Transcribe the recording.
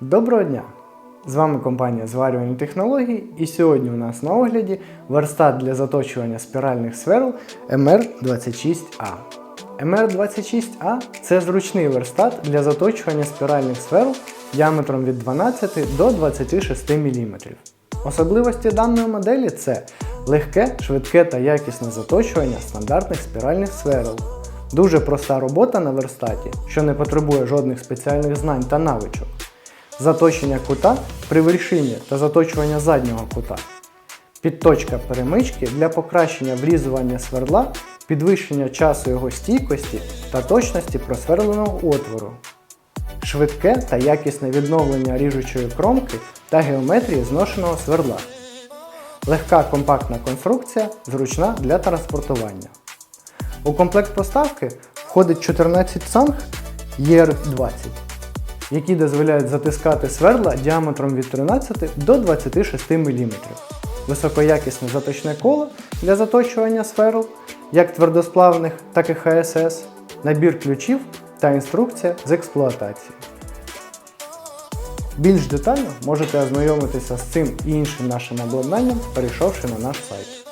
Доброго дня! З вами компанія Зварювальні технології і сьогодні у нас на огляді верстат для заточування спіральних сверл MR26A. MR26A це зручний верстат для заточування спіральних сверл діаметром від 12 до 26 мм. Особливості даної моделі це легке, швидке та якісне заточування стандартних спіральних сверл. Дуже проста робота на верстаті, що не потребує жодних спеціальних знань та навичок. Заточення кута при вершині та заточування заднього кута. Підточка перемички для покращення врізування сверла, підвищення часу його стійкості та точності просверленого отвору. Швидке та якісне відновлення ріжучої кромки та геометрії зношеного сверла. Легка компактна конструкція, зручна для транспортування. У комплект поставки входить 14 санг ER20, які дозволяють затискати сверла діаметром від 13 до 26 мм. Високоякісне заточне коло для заточування сверл, як твердосплавних, так і ХСС, набір ключів та інструкція з експлуатації. Більш детально можете ознайомитися з цим і іншим нашим обладнанням, перейшовши на наш сайт.